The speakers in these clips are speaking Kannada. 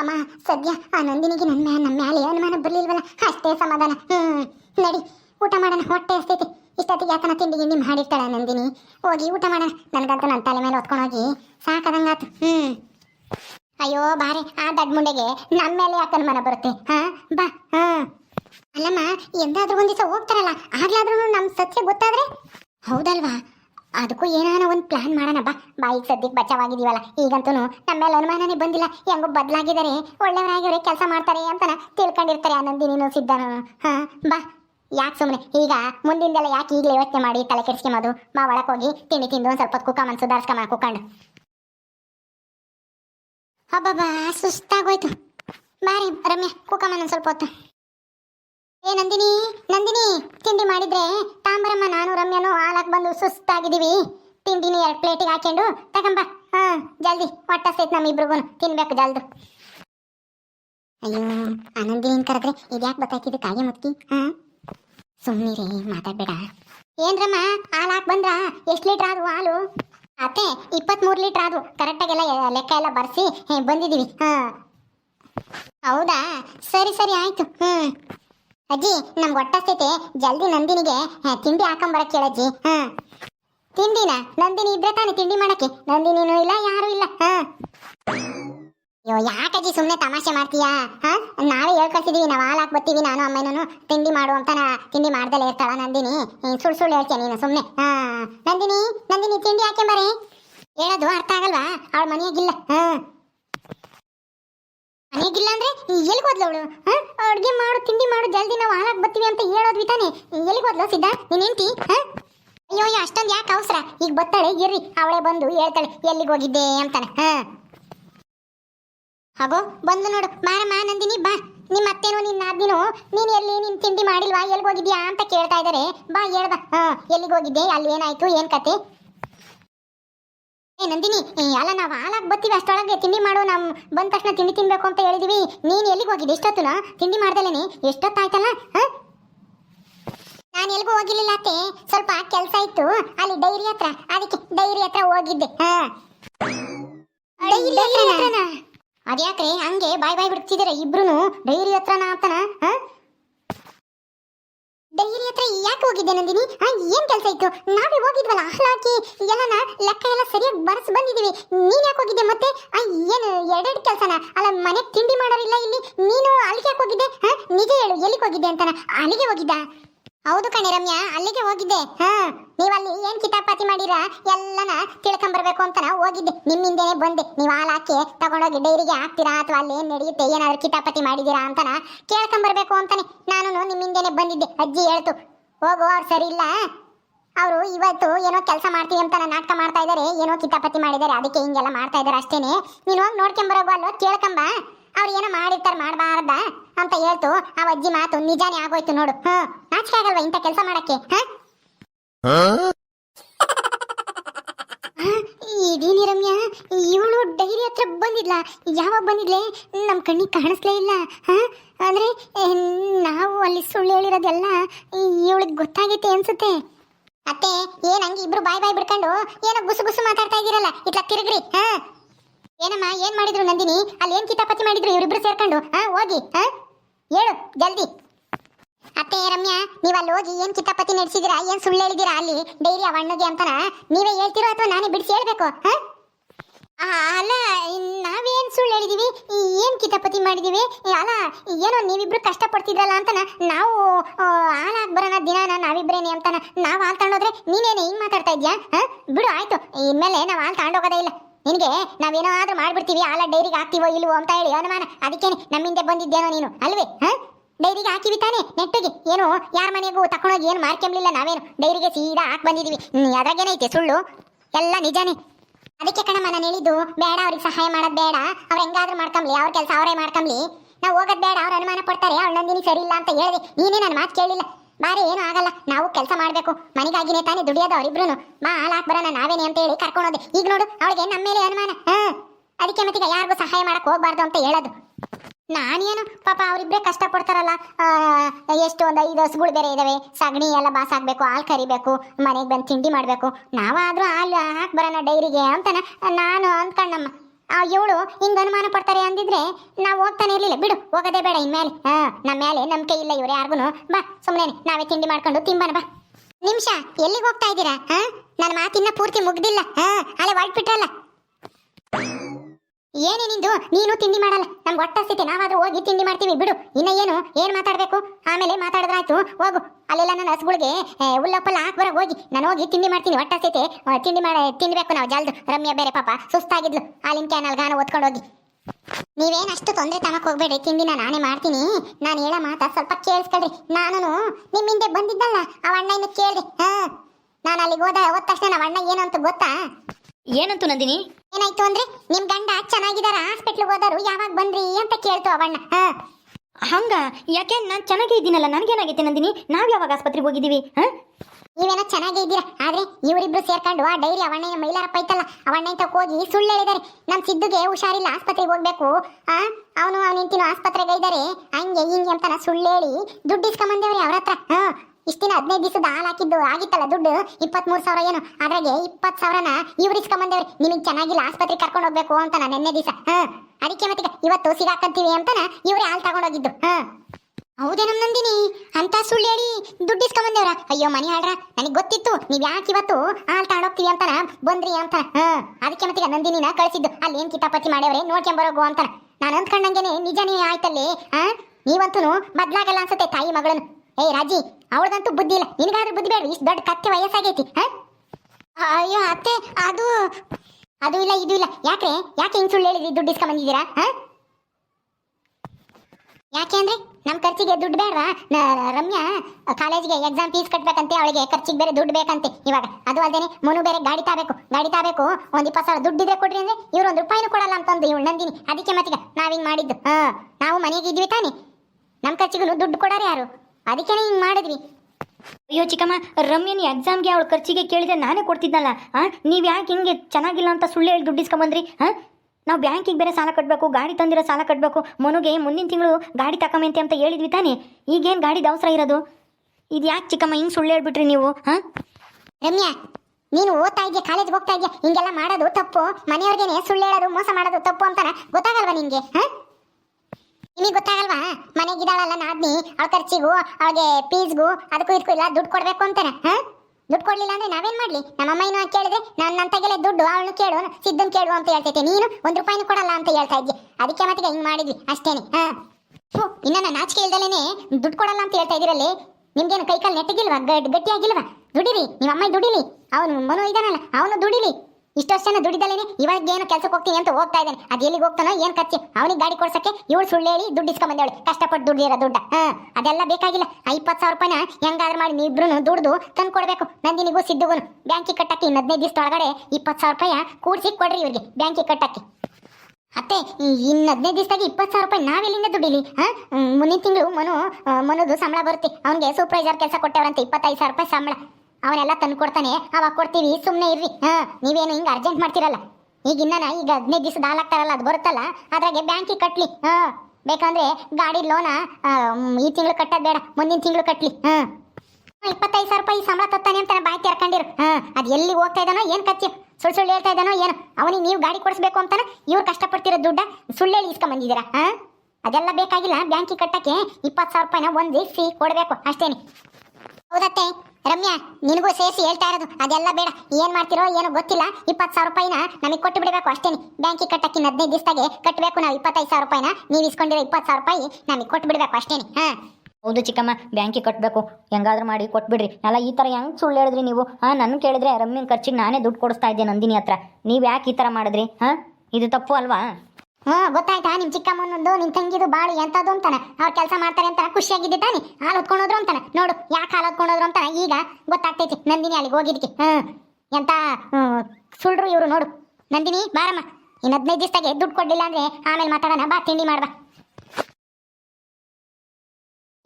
ಅಮ್ಮ, ಸದ್ಯ ಆ ನಂದಿನಿಗೆ ನನ್ನ ಮ್ಯಾ ನಮ್ಮ ಮ್ಯಾಲೆ ಅನುಮಾನ ಬರ್ಲಿಲ್ವಲ್ಲ? ಅಷ್ಟೇ ಸಮಾಧಾನ. ಹ್ಞೂ ನಡಿ, ಊಟ ಮಾಡೋಣ, ಹೊಟ್ಟೆ ಅಸ್ತೈತಿ ಇಷ್ಟೊತ್ತಿಗೆ ಯಾಕನ ತಿಂಡಿ ಗಿಂಡಿ ಮಾಡಿರ್ತಾಳೆ ನಂದಿನಿ. ಹೋಗಿ ಊಟ ಮಾಡೋಣ. ನನಗಂತೂ ನನ್ನ ತಲೆ ಮೇಲೆ ಹೊತ್ಕೊಂಡು ಹೋಗಿ. ಸಾಕದಂಗಾತು. ಹ್ಞೂ ಅಯ್ಯೋ, ಬಾರೆ, ಆ ದಡ್ ಮುಂಡೆಗೆ ನಮ್ಮ ಮೇಲೆ ಯಾಕನ ಮನ ಬರುತ್ತೆ? ಹಾ, ಬಾ ಹಾ ಅಲ್ಲಮ್ಮ, ಎಂದಾದರೂ ಒಂದು ದಿವಸ ಹೋಗ್ತಾರಲ್ಲ. ಆಗ್ಲಾದ್ರೂ ನಮ್ಮ ಸತ್ಯ ಗೊತ್ತಾದ್ರೆ? ಹೌದಲ್ವಾ? ಅದಕ್ಕೂ ಏನಾನ ಒಂದು ಪ್ಲಾನ್ ಮಾಡೋಣ ಬಾ. ಬಾಯಿಗೆ ಸದ್ಯಕ್ಕೆ ಬಚಾವಾಗಿದ್ದೀವಲ್ಲ ಈಗಂತೂ ನಮ್ಮ ಮೇಲೆ ಅನುಮಾನನೇ ಬಂದಿಲ್ಲ. ಹೆಂಗೋ ಬದಲಾಗಿದ್ದಾರೆ ಒಳ್ಳೆಯವರಾಗಿವ್ರೆ ಕೆಲಸ ಮಾಡ್ತಾರೆ ಅಂತನ ತಿಳ್ಕೊಂಡಿರ್ತಾರೆ ಆ ನಂದಿನಿನು ಸಿದ್ಧನು? ಹಾ, ಬಾ. ಯಾಕೆ ಸುಮ್ಮನೆ ಈಗ ಮುಂದಿಂದೆಲ್ಲ ಯಾಕೆ ಈಗಲೇ ಯೋಚನೆ ಮಾಡಿ ತಲೆ ಕೆಡಿಸ್ಕೊಂಬೋದು ಮಾ ಒಳಗೆ ಹೋಗಿ ತಿಂಡಿ ತಿಂದು ಒಂದು ಸ್ವಲ್ಪ ಕುಕ್ಕಮನ್ ಸುಧಾರಿಸ್ಕೊಂಬ ಕುಕ್ಕೊಂಡು. ಅಬ್ಬಬ್ಬಾ, ಸುಸ್ತಾಗೋಯ್ತು. ಬಾರಿ, ರಮ್ಯಾ ಕುಕ್ಕಮ್ಮನ ಸ್ವಲ್ಪ ಹೊತ್ತು. ಏ ನಂದಿನಿ ನಂದಿನಿ, ತಿಂಡಿ ಮಾಡಿದ್ರೆ ತಾಂಬರಮ್ಮ, ನಾನು ರಮ್ಯನು ಹಾಲಾಕ್ ಬಂದು ಸುಸ್ತಾಗಿದ್ದೀವಿ. ತಿಂಡಿನಿ ಎರಡು ಪ್ಲೇಟಿಗೆ ಹಾಕೊಂಡು ತಗೊಂಬ ಹಾ, ಜಲ್ದಿ, ಹೊಟ್ಟ ಸೇತ್ ನಮ್ಮಿಬ್ರಿಗೂ ತಿನ್ಬೇಕು ಜಲ್ದು. ಅಯ್ಯೋ, ಆನಂದಿನಿ ಕರೆದ್ರೆ? ಇದ್ಯಾಕೆ ಬತ್ತಾಕಿದ್ದು ಕಾಗೆ ಮುತ್ಕಿ? ಹಾ? ಸುಮ್ಮನಿರಿ ಮಾತಾಡ್ಬೇಡ. ಏನ್ರಮ್ಮ, ಹಾಲು ಹಾಕಿ ಬಂದ್ರ? ಎಷ್ಟು ಲೀಟ್ರ್ ಆದವು ಹಾಲು? ಅತ್ತೆ, ಇಪ್ಪತ್ಮೂರು ಲೀಟ್ರ್ ಕರೆಕ್ಟಾಗಿ ಕರೆಕ್ಟಾಗೆಲ್ಲ ಲೆಕ್ಕ ಎಲ್ಲ ಬರ್ಸಿ ಬಂದಿದ್ದೀವಿ. ಹಾ. ಹೌದಾ? ಸರಿ ಸರಿ, ಆಯ್ತು. ಹ್ಮ್. ಅಜ್ಜಿ ನಮ್ಗೆ ಹೊಟ್ಟಸ್ತೈತೆ ಜಲ್ದಿ ನಂದಿನಿಗೆ ತಿಂಡಿ ಹಾಕೊಂಬರಕ್ಕೆ ಹೇಳಜ್ಜಿ ಹಾ. ತಿಂಡಿನ? ನಂದಿನಿ ಇದ್ರೆ ತಾನೇ ತಿಂಡಿ ಮಾಡಕ್ಕೆ. ನಂದಿನಿನೂ ಇಲ್ಲ ಯಾರು ಇಲ್ಲ ಹಾ. ಅಯ್ಯೋ ಯಾಕಜ್ಜಿ ಸುಮ್ಮನೆ ತಮಾಷೆ ಮಾಡ್ತೀಯಾ ಹಾ? ನಾವೇ ಹೇಳ್ಕೊಳ್ತಿದೀವಿ ನಾವು ಹಾಲು ಹಾಕ್ ಬರ್ತೀವಿ ನಾನು ಅಮ್ಮನೂ ತಿಂಡಿ ಮಾಡು ಅಂತ ತಿಂಡಿ ಮಾಡ್ದಲೇ ಇರ್ತಾಳ ನಂದಿನಿ. ಹ್ಮ್, ಸುಳ್ಳು ಸುಳ್ಳು ಹೇಳ್ತೀಯ ನೀನು ಸುಮ್ಮನೆ ಹಾ. ನಂದಿನಿ ನಂದಿನಿ ತಿಂಡಿ ಹಾಕೊಂಬರೆ ಹೇಳೋದು ಅರ್ಥ ಆಗಲ್ವಾ? ಅವಳ ಮನೆಯಾಗಿಲ್ಲ ಹಾ. ಮನೆಗಿಲ್ಲ ಅಂದ್ರೆ ಎಲ್ಲಿ ಹೋದ್ಲು ಅವಳು? ಅಡುಗೆ ಮಾಡು, ತಿಂಡಿ ಮಾಡು, ಜಲ್ದಿ ನಾವು ಹಾಳಾಗಿ ಬರ್ತೀವಿ ಅಂತ ಹೇಳೋದ್ವಿ ತಾನೆ. ಎಲ್ಲಿಗೆ ಹೋದ್ಲು ಸಿದ್ಧ? ನೀನ್ ಹೆಂಡ್ತಿ? ಅಯ್ಯೋ ಅಯ್ಯೋ, ಅಷ್ಟೊಂದು ಯಾಕೆ ಅವಸರ? ಈಗ ಬತ್ತಾಳೆ ಇರ್ರಿ. ಅವಳೇ ಬಂದು ಹೇಳ್ತಾಳೆ, ಎಲ್ಲಿಗೆ ಹೋಗಿದ್ದೆ ಅಂತಾನೆ. ಹಾ? ಹಾಗೋ ಬಂದು ನೋಡು. ಬಾರಮ್ಮ ನಂದಿನಿ, ಬಾ. ನಿಮ್ಮ ಅತ್ತೇನೋ ನಿನ್ನ ಅದಿನೋ ನೀನು ಎಲ್ಲಿ ನಿನ್ನ ತಿಂಡಿ ಮಾಡಿಲ್ವಾ, ಎಲ್ಲಿಗೆ ಹೋಗಿದ್ಯಾ ಅಂತ ಕೇಳ್ತಾ ಇದ್ದಾರೆ ಬಾ ಹೇಳ್ದ ಹಾ, ಎಲ್ಲಿಗೆ ಹೋಗಿದ್ದೆ, ಅಲ್ಲಿ ಏನಾಯ್ತು, ಏನ್ ಕತೆ? ಏ ನಂದಿನಿ ಅಲ್ಲ, ನಾವು ಹಾಲಾಗಿ ಬರ್ತೀವಿ ಅಷ್ಟೊಳಗೆ ತಿಂಡಿ ಮಾಡು, ನಾವು ಬಂದ ತಕ್ಷಣ ತಿಂಡಿ ತಿನ್ಬೇಕು ಅಂತ ಹೇಳಿದೀವಿ. ನೀನ್ ಎಲ್ಲಿಗೆ ಹೋಗಿದ್ದೆ? ಎಷ್ಟೊತ್ತುನ? ತಿಂಡಿ ಮಾಡ್ದಲೇನೆ ಎಷ್ಟೊತ್ತಾಯ್ತಲ್ಲ? ನಾನು ಎಲ್ಲಿಗೂ ಹೋಗಿರ್ಲಿಲ್ಲ ಅತ್ತೆ. ಸ್ವಲ್ಪ ಕೆಲಸ ಇತ್ತು. ಅಲ್ಲಿ ಡೈರಿ ಹತ್ರ. ಅದಕ್ಕೆ ಡೈರಿ ಹತ್ರ ಹೋಗಿದ್ದೆ. ಅದ್ಯಾಕ್ರೆ, ಹಂಗೆ ಬಾಯ್ ಬಾಯ್ ಬಿಡ್ತಿದ್ದೀರ ಇಬ್ರು ಡೈರಿ ಹತ್ರನ ಅಂತನ? ಡೈರಿ ಹತ್ರ ಯಾಕೆ ಹೋಗಿದ್ದೆ ನಂದಿನಿ? ಏನ್ ಕೆಲಸ ಇತ್ತು? ನಾವೇ ಹೋಗಿದ್ವಲ್ಲ ಹಾಕಿ ಎಲ್ಲನ ಲೆಕ್ಕ ಎಲ್ಲ ಸರಿಯಾಗಿ ಬರ್ಸ್ ಬಂದಿದೀವಿ. ನೀನ್ ಯಾಕೆ ಹೋಗಿದ್ದೆ ಮತ್ತೆ? ಏನು ಎರಡೆರಡು ಕೆಲಸನ? ಅಲ್ಲ ಮನೆ ತಿಂಡಿ ಮಾಡೋರಿಲ್ಲ ಇಲ್ಲಿ? ನೀನು ಅಲ್ಲಿಗೆ ಹೋಗಿದ್ದೆ? ನಿಜ ಹೇಳು, ಎಲ್ಲಿಗೆ ಹೋಗಿದ್ದೆ ಅಂತಾನ? ಅಲ್ಲಿಗೆ ಹೋಗಿದ್ದ? ಹೌದು ಕಣೆ ರಮ್ಯಾ, ಅಲ್ಲಿಗೆ ಹೋಗಿದ್ದೆ. ಹಾ, ನೀವಲ್ಲಿ ಏನ್ ಕಿತಾಪಾತಿ ಮಾಡಿರ? ಎಲ್ಲನ ತಿಳ್ಕೊಂಬರ್ಬೇಕು ಅಂತ ಹೋಗಿದ್ದೆ. ನಿಮ್ಮಿಂದೇನೆ ಬಂದೆ. ನೀವು ಹಾಲು ಹಾಕಿ ತಗೊಂಡೋಗಿ ಡೈರಿಗೆ ಹಾಕ್ತೀರಾ ಅಥವಾ ಅಲ್ಲಿ ಏನ್ ನಡೆಯುತ್ತೆ, ಏನಾದ್ರು ಕಿತಾಪತಿ ಮಾಡಿದೀರಾ ಅಂತನ ಕೇಳ್ಕೊಂಬರ್ಬೇಕು ಅಂತಾನೆ. ನಾನು ನಿಮ್ಮಿಂದೇನೆ ಬಂದಿದ್ದೆ. ಅಜ್ಜಿ ಹೇಳ್ತು, ಹೋಗು, ಅವ್ರು ಸರಿ ಇಲ್ಲ. ಅವರು ಇವತ್ತು ಏನೋ ಕೆಲಸ ಮಾಡ್ತೀವಿ ಅಂತ ನಾಟಕ ಮಾಡ್ತಾ ಇದ್ದಾರೆ ಏನೋ ಕಿತಾಪತಿ ಮಾಡಿದ್ದಾರೆ. ಅದಕ್ಕೆ ಹಿಂಗೆಲ್ಲ ಮಾಡ್ತಾ ಇದ್ದಾರೆ ಅಷ್ಟೇನೆ. ನೀನು ಹೋಗಿ ನೋಡ್ಕೊಂಬರೋಗು ಅಲ್ಲೋ ಕೇಳ್ಕೊಂಬ ಅವ್ರು ಏನೋ ಮಾಡಿರ್ತಾರೆ, ಮಾಡಬಾರ್ದ ಅಂತ ಹೇಳ್ತು. ಆ ಅಜ್ಜಿ ಮಾತು ನಿಜಾನೇ ಆಗೋಯ್ತು ನೋಡು. ಹಾ ನಾಚಿಕೆ ಆಗಲ್ವಾ ಇಂಥ ಕೆಲಸ ಮಾಡಕ್ಕೆ? ಹಾ? ಇದೇನಿ ರಮ್ಯಾ? ಇವಳು ಡೈರಿ ಹತ್ರ ಬಂದಿಲ್ಲ ಯಾವಾಗ ಬಂದಿದ್ಲೆ? ನಮ್ಮ ಕಣ್ಣಿಗೆ ಕಾಣಿಸ್ಲೇ ಇಲ್ಲ. ಅಂದ್ರೆ ನಾವು ಅಲ್ಲಿ ಸುಳ್ಳು ಹೇಳಿರೋದೆಲ್ಲ ಇವಳಿಗೆ ಗೊತ್ತಾಗೈತೆ ಅನ್ಸುತ್ತೆ. ಅತ್ತೆ, ಏನ್ ಹಂಗೆ ಇಬ್ರು ಬಾಯ್ ಬಾಯ್ ಬಿಡ್ಕೊಂಡು ಏನೋ ಗುಸು ಗುಸು ಮಾತಾಡ್ತಾ ಇದೀರಲ್ಲ? ಇಟ್ಲ ತಿರುಗ್ರಿ. ಹಾ? ಏನಮ್ಮ, ಏನ್ ಮಾಡಿದ್ರು ನಂದಿನಿ? ಅಲ್ಲಿ ಏನ್ ಕಿತಾಪತಿ ಮಾಡಿದ್ರು ಇವರಿಬ್ರು ಸೇರ್ಕೊಂಡು? ಹಾ, ಹೋಗಿ, ಹಾ? ಹೇಳು, ಜಲ್ದಿ. ಅತ್ತೆ ರಮ್ಯಾ ನೀವು ಅಲ್ಲಿ ಹೋಗಿ ಏನ್ ಕಿತಾಪತಿ ನಡೆಸಿದಿರಾ, ಏನ್ ಸುಳ್ಳು ಹೇಳಿದಿರಾ ಅಲ್ಲಿ? ಡೈರಿ ಆ ಹಣ್ಣುಗೆ ಅಂತನ? ನೀವೇ ಹೇಳ್ತಿರೋ ಅಥವಾ ನಾನೇ ಬಿಡಿಸಿ ಹೇಳ್ಬೇಕು, ಹಾ? ಅಲ್ಲ ನಾವೇನ್ ಸುಳ್ಳು ಹೇಳಿದೀವಿ? ಏನ್ ಕಿತಾಪತಿ ಮಾಡಿದೀವಿ? ಅಲ್ಲ, ಏನೋ ನೀವಿಬ್ರು ಕಷ್ಟ ಪಡ್ತಿದ್ರಲ್ಲ ಅಂತನ? ನಾವು ಹಾಲಾಗ್ ಬರೋಣ ದಿನಾನ ನಾವಿಬ್ರೇನೆ ಅಂತನ? ನಾವು ಹಾಲ್ ತಗೊಂಡೋದ್ರೆ ನೀನೇನೆ ಹಿಂಗ್ ಮಾತಾಡ್ತಾ ಇದ್ಯಾ, ಹಾ? ಬಿಡು, ಆಯ್ತು. ಇನ್ಮೇಲೆ ನಾವು ಹಾಲ್ ತಗೊಂಡೋಗೋದೇ ಇಲ್ಲ. ನಿನಗೆ ನಾವೇನೋ ಆದರೂ ಮಾಡ್ಬಿಡ್ತೀವಿ, ಆಲ ಡೈರಿಗೆ ಹಾಕ್ತೀವೋ ಇಲ್ವೋ ಅಂತ ಹೇಳಿ ಅನುಮಾನ. ಅದಕ್ಕೇನೆ ನಮ್ಮಿಂದ ಬಂದಿದ್ದೇನೋ ನೀನು, ಅಲ್ವೇ? ಹಾಂ? ಡೈರಿಗೆ ಹಾಕಿವಿ ತಾನೆ, ನೆಟ್ಟಿಗೆ. ಏನು, ಯಾರ ಮನೆಗೂ ತಕೊಂಡೋಗಿ ಏನು ಮಾರ್ಕೊಂಬ್ಲಿಲ್ಲ ನಾವೇನು? ಡೈರಿಗೆ ಸೀದಾ ಹಾಕಿ ಬಂದಿದೀವಿ. ಅದಾಗೇನೈತೆ ಸುಳ್ಳು. ಎಲ್ಲ ನಿಜಾನೇ. ಅದಕ್ಕೆ ಕಣಮ್ಮ, ನಾನು ಹೇಳಿದ್ದು, ಬೇಡ, ಅವ್ರಿಗೆ ಸಹಾಯ ಮಾಡೋದು ಬೇಡ. ಅವ್ರು ಹೆಂಗಾದ್ರೂ ಮಾಡ್ಕೊಂಬ್ಲಿ, ಅವ್ರ ಕೆಲಸ ಅವರೇ ಮಾಡ್ಕೊಂಬ್ಲಿ. ನಾವು ಹೋಗೋದು ಬೇಡ, ಅವ್ರು ಅನುಮಾನ ಪಡ್ತಾರೆ ಅವ್ರು ನಂದಿನಿ ಸರಿ ಇಲ್ಲ ಅಂತ ಹೇಳಿದೆ. ನೀನೇ ನನ್ನ ಮಾತು ಕೇಳಿಲ್ಲ. ಬಾರಿ ಏನೂ ಆಗಲ್ಲ ನಾವು ಕೆಲಸ ಮಾಡಬೇಕು. ಮನೆಗಾಗಿನೇ ತಾನೇ ದುಡಿಯೋದು ಅವರಿಬ್ರು ಮಾ ಹಾಲಾಕ್ ಬರೋಣ ನಾವೇನೆ ಅಂತ ಹೇಳಿ ಕರ್ಕೊಂಡೋದೆ ಈಗ ನೋಡು ಅವಳಿಗೆ ನಮ್ಮ ಮೇಲೆ ಅನುಮಾನ. ಹಾ ಅದಕ್ಕೆ ಮತ್ತೀಗ ಯಾರಿಗೂ ಸಹಾಯ ಮಾಡಕ್ ಹೋಗ್ಬಾರ್ದು ಅಂತ ಹೇಳೋದು. ನಾನೇನು? ಪಾಪ ಅವರಿಬ್ಬರೇ ಕಷ್ಟ ಪಡ್ತಾರಲ್ಲ ಆ, ಎಷ್ಟು ಒಂದು ಐದು ಹಸುಗಳು ಬೇರೆ ಇದಾವೆ. ಸಗಣಿ ಎಲ್ಲ ಬಾಸ್ ಹಾಕ್ಬೇಕು ಹಾಲು ಕರಿಬೇಕು ಮನೆಗೆ ಬಂದು ತಿಂಡಿ ಮಾಡಬೇಕು. ನಾವಾದ್ರೂ ಹಾಲು ಹಾಕಿ ಬರೋಣ ಡೈರಿಗೆ ಅಂತ ನಾನು ಅಂದ್ಕೊಂಡಮ್ಮ ಇವಳು ಹಿಂಗ ಅನುಮಾನ ಪಡ್ತಾರೆ ಅಂದಿದ್ರೆ ನಾವು ಹೋಗ್ತಾನೆ ಇರ್ಲಿಲ್ಲ. ಬಿಡು, ಹೋಗೋದೇ ಬೇಡ ಇನ್ಮೇಲೆ. ಹಾ ನಮ್ಮ ಮೇಲೆ ನಂಬಿಕೆ ಇಲ್ಲ ಇವ್ರು ಯಾರಿಗೂ ಬಾ ಸುಮ್ಮನೆ ನಾವೇ ತಿಂಡಿ ಮಾಡ್ಕೊಂಡು ತಿಂಬಾನ ಬಾ. ನಿಮಿಷ, ಎಲ್ಲಿಗೆ ಹೋಗ್ತಾ ಇದ್ದೀರಾ? ಹಾ? ನನ್ನ ಮಾತಿನ್ನ ಪೂರ್ತಿ ಮುಗ್ದಿಲ್ಲ. ಹಾ ಅಲ್ಲೇ ಹೊರಟ್ಬಿಟ್ರಲ್ಲ ಏನೇ ನಿಂದು? ನೀನು ತಿಂಡಿ ಮಾಡಲ್ಲ. ನಮ್ಗೆ ಹೊಟ್ಟಸ್ತೈತೆ ನಾವಾದ್ರೂ ಹೋಗಿ ತಿಂಡಿ ಮಾಡ್ತೀವಿ. ಬಿಡು. ಇನ್ನ ಏನು? ಏನ್ ಮಾತಾಡ್ಬೇಕು? ಆಮೇಲೆ ಮಾತಾಡಿದ್ರಾಯ್ತು ಹೋಗು. ಅಲ್ಲೆಲ್ಲ ನನ್ನ ಹಸುಗಳಿಗೆ ಉಲ್ಲಪ್ಪಲ್ಲ ಹಾಕ್ಬರ ಹೋಗಿ. ನಾನು ಹೋಗಿ ತಿಂಡಿ ಮಾಡ್ತೀನಿ. ಹೊಟ್ಟಸ್ತೈತೆ ಆ, ತಿಂಡಿ ಮಾಡ ತಿನ್ಬೇಕು ನಾವು ಜಲ್ದು. ರಮ್ಯ ಬೇರೆ ಪಾಪ. ಸುಸ್ತಾಗಿದ್ಲು. ಹಾಲಿನ ಕ್ಯಾನಲ್ ಗಾನ ಓದ್ಕೊಂಡು ಹೋಗಿ. ನೀವೇನ್ ಅಷ್ಟು ತೊಂದರೆ ತಮಕ್ ಹೋಗ್ಬೇಡಿ ತಿಂಡಿನ ನಾನೇ ಮಾಡ್ತೀನಿ. ನಾನು ಹೇಳೋ ಮಾತಾ ಸ್ವಲ್ಪ ಕೇಳಿಸ್ಕೊಳ್ರಿ. ನಾನು ನಿಮ್ಮ ಹಿಂದೆ ಬಂದಿದ್ದಲ್ಲ. ಆ ಅಣ್ಣ ಇನ್ನು ಕೇಳ್ರಿ. ಹಾ. ನಾನು ಅಲ್ಲಿಗೆ ಹೋದ ಹೋದ ತಕ್ಷಣ ನಮ್ಮ ಅಣ್ಣ ಏನು ಅಂತ ಗೊತ್ತಾ? ಏನಂತು ನಂದಿನಿ? ಏನಾಯ್ತು ಅಂದ್ರೆ ನಿಮ್ ಗಂಡ ಚೆನ್ನಾಗಿದಾರ ಹಾಸ್ಪಿಟ್ಲ್ ಹೋದರು ಯಾವಾಗ ಬಂದ್ರಿ ಅಂತ ಕೇಳ್ತು ಅವಣ್ಣ. ಹಾ. ಹಂಗ? ಯಾಕೆ? ನಾನು ಚೆನ್ನಾಗಿ ಇದ್ದೀನಲ್ಲ ನನಗೇನಾಗೈತೆ ನಂದಿನಿ? ನಾವು ಯಾವಾಗ ಆಸ್ಪತ್ರೆಗೆ ಹೋಗಿದ್ದೀವಿ? ಹಾ? ನೀವೇನೋ ಚೆನ್ನಾಗೇ ಇದ್ದೀರಾ? ಆದ್ರೆ ಇವರಿಬ್ರು ಸೇರ್ಕೊಂಡು ಆ ಡೈರಿ ಅವಣ್ಣ ಮೈಲಾರಪ್ಪ ಐತಲ್ಲ ಅವಣ್ಣ ಅಂತ ಹೋಗಿ ಸುಳ್ಳು ಹೇಳಿದಾರೆ ನಮ್ ಸಿದ್ದುಗೆ ಹುಷಾರಿಲ್ಲ ಆಸ್ಪತ್ರೆಗೆ ಹೋಗ್ಬೇಕು. ಆ ಅವನು ಅವ್ನ ಹೆಂಡ್ತಿನೂ ಆಸ್ಪತ್ರೆಗೆ ಇದ್ದಾರೆ ಹಂಗೆ ಹಿಂಗೆ ಅಂತ ಸುಳ್ಳು ಹೇಳಿ ದುಡ್ಡು ಇಸ್ಕೊಂಬಂದೇವ್ರಿ ಅವ್ರ ಹತ್ರ. ಹಾ? ಇಷ್ಟ್ ದಿನ ಹದಿನೈದು ದಿವಸದ ಹಾಲು ಹಾಕಿದ್ದು ಆಗಿತ್ತಲ್ಲ ದುಡ್ಡು? ಇಪ್ಪತ್ಮೂರು ಸಾವಿರ ಏನು? ಅದ್ರಾಗೆ ಇಪ್ಪತ್ತು ಸಾವಿರನ ಇವ್ರು ಇಸ್ಕೊಂಬಂದೇವ್ರಿ ನಿಮಗೆ ಚೆನ್ನಾಗಿಲ್ಲ ಆಸ್ಪತ್ರೆಗೆ ಕರ್ಕೊಂಡು ಹೋಗ್ಬೇಕು ಅಂತ ನಾನು ನಿನ್ನೆ ದಿವಸ. ಹಾಂ. ಅದಕ್ಕೆ ಮತ್ತೆ ಇವತ್ತು ಸಿಗಾಕಂತೀವಿ ಅಂತನ ಇವರೇ ಹಾಲು ತಗೊಂಡೋಗಿದ್ದು ಹೌದೇ ಹೌದೇನಮ್ ನಂದಿನಿ? ಅಂತ ಸುಳ್ಳು ಹೇಳಿ ದುಡ್ಡು ಇಸ್ಕೊಂಬಂದೇವ್ರ ಅಯ್ಯೋ ಮನಿ ಹಾಡ್ರ ನನಗೆ ಗೊತ್ತಿತ್ತು. ನೀವ್ ಯಾಕೆ ಇವತ್ತು ಹಾಲ್ ತಗೊಂಡೋಗ್ತೀವಿ ಅಂತಾನ? ಬಂದ್ರಿ ಅಂತ. ಹಾ. ಅದಕ್ಕೆ ಮತ್ತೆ ನಂದಿನಿನ ಕಳಿಸಿದ್ದು. ಅಲ್ಲಿ ಏನ್ ಕಿತಾಪತಿ ಮಾಡ್ಯವ್ರೆ? ನೋಡ್ಕೊಂಬರೋಗು ಅಂತಾನ ನಾನು ಅಂದ್ಕೊಂಡಂಗೆನೆ ನಿಜನೇ ಆಯ್ತಲ್ಲಿ? ಹಾ? ನೀವಂತೂ ಬದ್ಲಾಗಲ್ಲ ಅನ್ಸುತ್ತೆ ತಾಯಿ ಮಗಳನ್ನು. ಏಯ್ ರಾಜಿ ಅವಳದಂತೂ ಬುದ್ಧಿ ಇಲ್ಲ. ನಿನಗಾದ್ರೂ ಬುದ್ಧಿ ಬೇಡ ಇಷ್ಟು ದೊಡ್ಡ ಕತ್ತೆ ವಯಸ್ಸಾಗೈತಿ ಅಯ್ಯೋ, ಅತ್ತೆ, ಅದು ಅದು ಇಲ್ಲ, ಇದು ಇಲ್ಲ. ಯಾಕೆ? ಯಾಕೆ ಹಿಂಗೆ ಸುಳ್ಳು ಹೇಳಿದ್ರಿ? ದುಡ್ಡು ಇಸ್ಕೊಂಬಂದಿದ್ದೀರಾ ಹಾ? ಯಾಕೆ ಅಂದ್ರೆ ನಮ್ ಖರ್ಚಿಗೆ ದುಡ್ಡು ಬೇಡವಾ? ರಮ್ಯಾ, ಕಾಲೇಜ್ಗೆ ಎಕ್ಸಾಮ್ ಫೀಸ್ ಕಟ್ಬೇಕಂತೆ, ಅವಳಿಗೆ ಖರ್ಚಿಗೆ ಬೇರೆ ದುಡ್ಡು ಬೇಕಂತೆ ಇವಾಗ. ಅದು ಅಲ್ದೇನೆ ಮನು ಬೇರೆ ಗಾಡಿ ತಾಬೇಕು. ಗಾಡಿ ತಾಬೇಕು, ಒಂದ್ ಇಪ್ಪತ್ತು ಸಾವಿರ ದುಡ್ಡು ಇದೆ ಕೊಡ್ರಿ ಅಂದ್ರೆ ಇವ್ರು ಒಂದು ರೂಪಾಯಿನೂ ಕೊಡಲ್ಲ ಅಂತಂದು ಇವಳು ನಂದಿನಿ. ಅದಕ್ಕೆ ಮತ್ತೀಗ ಹಿಂಗ್ ಮಾಡಿದ್ದು. ಹಾ, ನಾವು ಮನೆಗೆ ಇದ್ವಿ ತಾನೆ. ನಮ್ ಖರ್ಚಿಗೂ ದುಡ್ಡು ಕೊಡಾರ ಯಾರು? ಅದಕ್ಕೇನೆ ಹಿಂಗೆ ಮಾಡಿದ್ವಿ ಅಯ್ಯೋ ಚಿಕ್ಕಮ್ಮ, ರಮ್ಯನ ಎಕ್ಸಾಮ್ಗೆ ಅವಳ ಖರ್ಚಿಗೆ ಕೇಳಿದೆ ನಾನೇ ಕೊಡ್ತಿದ್ನಲ್ಲ ಹಾಂ ನೀವು ಯಾಕೆ ಹಿಂಗೆ ಚೆನ್ನಾಗಿಲ್ಲ ಅಂತ ಸುಳ್ಳು ಹೇಳಿ ದುಡ್ಡು ಇಸ್ಕೊಂಬಂದ್ರಿ ಹಾ ನಾವು ಬ್ಯಾಂಕಿಗೆ ಬೇರೆ ಸಾಲ ಕಟ್ಟಬೇಕು ಗಾಡಿ ತಂದಿರೋ ಸಾಲ ಕಟ್ಟಬೇಕು ಮನುಗೆ ಮುಂದಿನ ತಿಂಗಳು ಗಾಡಿ ತಕೊಂಬಂತೆ ಅಂತ ಹೇಳಿದ್ವಿ ತಾನೇ, ಈಗೇನು ಗಾಡಿ ಅವಸರ ಇರೋದು? ಇದು ಯಾಕೆ ಚಿಕ್ಕಮ್ಮ ಹಿಂಗೆ ಸುಳ್ಳು ಹೇಳ್ಬಿಟ್ರಿ ನೀವು ಹಾಂ ರಮ್ಯಾ, ನೀನು ಓದ್ತಾ ಇದೆಯಾ ಕಾಲೇಜ್ಗೆ ಹೋಗ್ತಾ ಇದೆಯಾ, ಹಿಂಗೆಲ್ಲ ಮಾಡೋದು ತಪ್ಪು, ಮನೆಯವ್ರಿಗೇನೆ ಸುಳ್ಳು ಹೇಳೋದು, ಮೋಸ ಮಾಡೋದು ತಪ್ಪು ಅಂತಾನೆ ಗೊತ್ತಾಗಲ್ವಾ ನಿಮಗೆ ಹಾ ನಿಮಗೆ ಗೊತ್ತಾಗಲ್ವಾ? ಮನೆಗಿದಾಳಲ್ಲ ನಾದ್ನಿ, ಅವಳ ಖರ್ಚಿಗೂ, ಅವಳಿಗೆ ಫೀಸ್ಗೂ, ಅದಕ್ಕೂ ಇದಕ್ಕೂ ಇಲ್ಲ, ದುಡ್ಡು ಕೊಡ್ಬೇಕು ಅಂತಾನೆ, ಹಾ? ದುಡ್ಡು ಕೊಡ್ಲಿಲ್ಲ ಅಂದ್ರೆ ನಾವೇನ್ ಮಾಡ್ಲಿ? ನಮ್ಮಮ್ಮ ಏನು ಕೇಳಿದ್ರೆ, ನಾನು ನನ್ನ ತಗೆಲೆ ದುಡ್ಡು, ಅವಳನ್ನು ಕೇಳು, ಸಿದ್ದನ್ ಕೇಳು ಅಂತ ಹೇಳ್ತೈತೆ, ನೀನು ಒಂದು ರೂಪಾಯಿನೂ ಕೊಡಲ್ಲ ಅಂತ ಹೇಳ್ತಾ ಇದ್ದೆ. ಅದಕ್ಕೆ ಮತ್ತೆ ಹಿಂಗ್ ಮಾಡಿದ್ವಿ, ಅಷ್ಟೇನೆ, ಹಾ? ಇನ್ನ ನಾನು ನಾಚಿಕೆ ಇಲ್ದಲೇನೆ ದುಡ್ಡು ಕೊಡಲ್ಲ ಅಂತ ಹೇಳ್ತಾ ಇದಿರಲ್ಲಿ ನಿಮ್ಗೇನು ಕೈ ಕಾಲು ನೆಟ್ಟಗಿಲ್ವಾ ಗಟ್ಟಿಯಾಗಿಲ್ವಾ? ದುಡಿರಿ ನಿಮ್ಮ ಅಮ್ಮ ದುಡಿಲಿ, ಅವನು ಮನು ಇದಾನಲ್ಲ, ಅವನು ದುಡಿಲಿ. ಇಷ್ಟು ಜನ ದುಡಿದಲ್ಲೇನೆ ಇವಾಗ ಏನು ಕೆಲಸಕ್ಕೆ ಹೋಗ್ತೀನಿ ಅಂತ ಹೋಗ್ತಾ ಇದ್ದಾನೆ. ಅದು ಎಲ್ಲಿಗೆ ಹೋಗ್ತಾನೋ ಏನು ಖರ್ಚು? ಅವನಿಗೆ ಗಾಡಿ ಕೊಡ್ಸಕ್ಕೆ ಇವಳು ಸುಳ್ಳು ಹೇಳಿ ದುಡ್ಡು ಬಂದೇಳಿ ಕಷ್ಟಪಟ್ಟು ದುಡ್ಡಿರೋ ದುಡ್ಡ. ಹಾಂ, ಅದೆಲ್ಲ ಬೇಕಾಗಿಲ್ಲ. ಆ ಇಪ್ಪತ್ತು ಸಾವಿರ ರೂಪಾಯಿನ ಹೆಂಗಾದ್ರೂ ಮಾಡಿ ನೀವಿಬ್ರು ದುಡ್ದು ತಂದು ಕೊಡಬೇಕು ನಂದಿನಿಗೂ ಸಿದ್ದುಗೂ ಬ್ಯಾಂಕಿಗೆ ಕಟ್ಟಕ್ಕೆ ಇನ್ನು ಹದಿನೈದು ದಿವಸದೊಳಗಡೆ ಇಪ್ಪತ್ತು ಸಾವಿರ ರೂಪಾಯಿ ಕೂಡಿಸಿ ಕೊಡ್ರಿ ಇವ್ರಿಗೆ ಬ್ಯಾಂಕಿಗೆ ಕಟ್ಟಕ್ಕೆ. ಅತ್ತೆ ಇನ್ನು ಹದಿನೈದು ದಿವಸದಾಗಿ ಇಪ್ಪತ್ತು ಸಾವಿರ ರೂಪಾಯಿ ನಾವೆಲ್ಲಿಂದ ದುಡಿಲಿ? ಹಾಂ? ಮುಂದಿನ ತಿಂಗಳು ಮನು, ಮನುದು ಸಂಬಳ ಬರುತ್ತೆ. ಅವನಿಗೆ ಸೂಪರ್ವೈಸರ್ ಕೆಲಸ ಕೊಟ್ಟವ್ರಂತೆ ಇಪ್ಪತ್ತೈದು ಸಾವಿರ ರೂಪಾಯಿ ಸಂಬಳ. ಅವನೆಲ್ಲ ತಂದು ಕೊಡ್ತಾನೆ ಅವಾಗ ಕೊಡ್ತೀವಿ ಸುಮ್ಮನೆ ಇರ್ರಿ. ಹಾಂ, ನೀವೇನು ಹಿಂಗೆ ಅರ್ಜೆಂಟ್ ಮಾಡ್ತಿರಲ್ಲ? ಈಗ ಇನ್ನ ಈಗ ಹದಿನೈದು ದಿವಸದ ಹಾಲಾಗ್ತಾರಲ್ಲ ಅದು ಬರುತ್ತಲ್ಲ? ಅದ್ರಾಗೆ ಬ್ಯಾಂಕಿಗೆ ಕಟ್ಲಿ. ಹಾಂ, ಬೇಕಂದ್ರೆ ಗಾಡಿ ಲೋನ ಈ ತಿಂಗಳು ಕಟ್ಟೋದು ಬೇಡ, ಮುಂದಿನ ತಿಂಗಳು ಕಟ್ಲಿ. ಹಾಂ. ಇಪ್ಪತ್ತೈದು ಸಾವಿರ ರೂಪಾಯಿ ಸಂಬಳ ತತ್ತಾನೆ ಅಂತ ಬಾಯಿ ತೆರ್ಕೊಂಡಿರು ಹಾಂ, ಅದು ಎಲ್ಲಿ ಹೋಗ್ತಾ ಇದ್ದಾನೋ ಏನು ಕತ್ತಿ ಸುಳ್ಳು ಸುಳ್ಳು ಹೇಳ್ತಾ ಇದ್ದಾನೋ ಏನು? ಅವನಿಗೆ ನೀವು ಗಾಡಿ ಕೊಡಿಸ್ಬೇಕು ಅಂತಾನೆ ಇವ್ರು ಕಷ್ಟಪಡ್ತಿರೋ ದುಡ್ಡ ಸುಳ್ಳು ಹೇಳಿ ಇಸ್ಕೊಂಡ್ ಬಂದಿದ್ದೀರಾ ಹಾ? ಅದೆಲ್ಲ ಬೇಕಾಗಿಲ್ಲ ಬ್ಯಾಂಕಿಗೆ ಕಟ್ಟಕ್ಕೆ ಇಪ್ಪತ್ತು ಸಾವಿರ ರೂಪಾಯಿನ ಒಂದು ದಿವ್ಸಿ ಕೊಡಬೇಕು, ಅಷ್ಟೇನೆ. ಹೌದತ್ತೆ. ರಮ್ಯಾ, ನಿನಗೂ ಸೇರಿಸಿ ಹೇಳ್ತಾ ಇರೋದು. ಅದೆಲ್ಲ ಬೇಡ. ಏನ್ ಮಾಡ್ತಿರೋ ಏನೋ ಗೊತ್ತಿಲ್ಲ. ಇಪ್ಪತ್ತು ಸಾವಿರ ರೂಪಾಯಿನ ನಮಗೆ ಕೊಟ್ಟು ಬಿಡಬೇಕು ಅಷ್ಟೇನೆ. ಬ್ಯಾಂಕಿಗೆ ಕಟ್ಟಕ್ಕೆ ಇನ್ನು ಹದಿನೈದು ದಿವಸದಾಗೆ ಕಟ್ಟಬೇಕು ನಾವು ಇಪ್ಪತ್ತೈದು ಸಾವಿರ ರೂಪಾಯಿನ. ನೀವು ಇಸ್ಕೊಂಡಿರೋ ಇಪ್ಪತ್ತು ಸಾವಿರ ರೂಪಾಯಿ ನಮಗೆ ಕೊಟ್ಟು ಬಿಡಬೇಕು ಅಷ್ಟೇನೆ. ಹಾಂ. ಹೌದು ಚಿಕ್ಕಮ್ಮ, ಬ್ಯಾಂಕಿಗೆ ಕಟ್ಟಬೇಕು ಹೆಂಗಾದ್ರೂ ಮಾಡಿ ಕೊಟ್ಬಿಡ್ರಿ. ಅಲ್ಲ ಈ ಥರ ಹೆಂಗೆ ಸುಳ್ಳು ಹೇಳಿದ್ರಿ ನೀವು? ಹಾಂ ನನ್ನ ಕೇಳಿದ್ರೆ ರಮ್ಯನ ಖರ್ಚಿಗೆ ನಾನೇ ದುಡ್ಡು ಕೊಡಿಸ್ತಾ ಇದ್ದೆ ನಂದಿನಿ ಹತ್ರ. ನೀವು ಯಾಕೆ ಈ ಥರ ಮಾಡಿದ್ರಿ? ಹಾಂ? ಇದು ತಪ್ಪು ಅಲ್ವಾ? ಹಾ, ಗೊತ್ತಾಯ್ತಾ? ನಿಮ್ ಚಿಕ್ಕಮ್ಮನೊಂದು ನಿನ್ ತಂಗಿದು ಬಾಳು ಎಂತದ್ದು ಅಂತಾನೆ. ಅವ್ರ ಕೆಲಸ ಮಾಡ್ತಾರೆ ಅಂತ ಖುಷಿಯಾಗಿದ್ದೆ ತಾನೆ. ಹಾಲು ಹೊತ್ಕೊಂಡೋದ್ರು ಅಂತಾನೆ. ನೋಡು, ಯಾಕೆ ಹಾಲು ಹೊತ್ಕೊಂಡೋದ್ರು ಅಂತಾನೆ? ಈಗ ಗೊತ್ತಾಗ್ತೈತಿ, ನಂದಿನಿ ಅಲ್ಲಿಗೆ ಹೋಗಿದ್ದಕ್ಕೆ ಹ್ಮ್ ಎಂತ ಸುಳ್ರು ಇವರು ನೋಡು. ನಂದಿನಿ, ಬಾರಮ್ಮ. ಇನ್ನು ಹದಿನೈದು ದಿವಸದಾಗೆ ದುಡ್ಡು ಕೊಡ್ಲಿಲ್ಲ ಅಂದ್ರೆ ಆಮೇಲೆ ಮಾತಾಡೋಣ. ಬಾ, ತಿಂಡಿ ಮಾಡ್ಬಾ.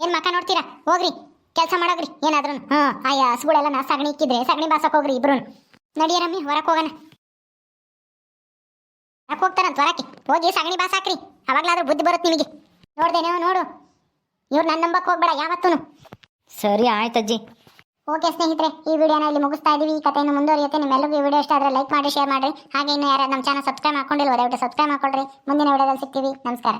ಏನ್ ಮಕ್ಕ ನೋಡ್ತೀರಾ? ಹೋಗ್ರಿ. ಕೆಲಸ ಮಾಡೋಗ್ರಿ. ಏನಾದ್ರೂ ಹ್ಮ್ ಆಯಾ, ಹಸುಗಳೆಲ್ಲ ನಾ ಸಗಣಿ ಇಕ್ಕಿದ್ರೆ ಸಗಣಿ ಬಾಸಕ್ ಹೋಗ್ರಿ ಇಬ್ರು ನಡಿಯ ರಮ್ಮಿ ಹೊರಕ್ ಹೋಗೋಣ. ಯಾಕೆ ಹೋಗ್ತಾರಂತ ಹೊರಕ್ಕೆ? ಹೋಗಿ ಸಗಣಿ ಬಾಸ್ ಹಾಕ್ರಿ. ಅವಾಗ್ಲಾದ್ರೂ ಬುದ್ಧಿ ಬರುತ್ತೆ ನಿಮಗೆ. ನೀವು ನೋಡು. ಇವ್ರು ನನ್ನ ನಂಬಕ್ಕೆ ಹೋಗ್ಬೇಡ ಯಾವತ್ತೂ ಸರಿ ಆಯ್ತು ಅಜ್ಜಿ. ಓಕೆ ಸ್ನೇಹಿತರೆ ಈ ವಿಡಿಯೋನ ಇಲ್ಲಿ ಮುಗಿಸ್ತಾ ಇದೀವಿ. ಈ ಕಥೆಯನ್ನು ಮುಂದುವರಿಯುತ್ತೆ. ನಿಮ್ಮೆಲ್ಲರಿಗೂ ಈ ವಿಡಿಯೋ ಇಷ್ಟ ಆದರೆ ಲೈಕ್ ಮಾಡಿ ಶೇರ್ ಮಾಡಿ. ಹಾಗೆ ಇನ್ನು ಯಾರು ನಮ್ಮ ಚಾನಲ್ ಸಬ್ಸ್ಕ್ರೈಬ್ ಮಾಡ್ಕೊಂಡಿಲ್ಲ ದಯವಿಟ್ಟು ಸಬ್ಸ್ಕ್ರೈಬ್ ಮಾಡ್ಕೊಳ್ರಿ. ಮುಂದಿನ ವಿಡಿಯೋದಲ್ಲಿ ಸಿಗ್ತೀವಿ. ನಮಸ್ಕಾರ.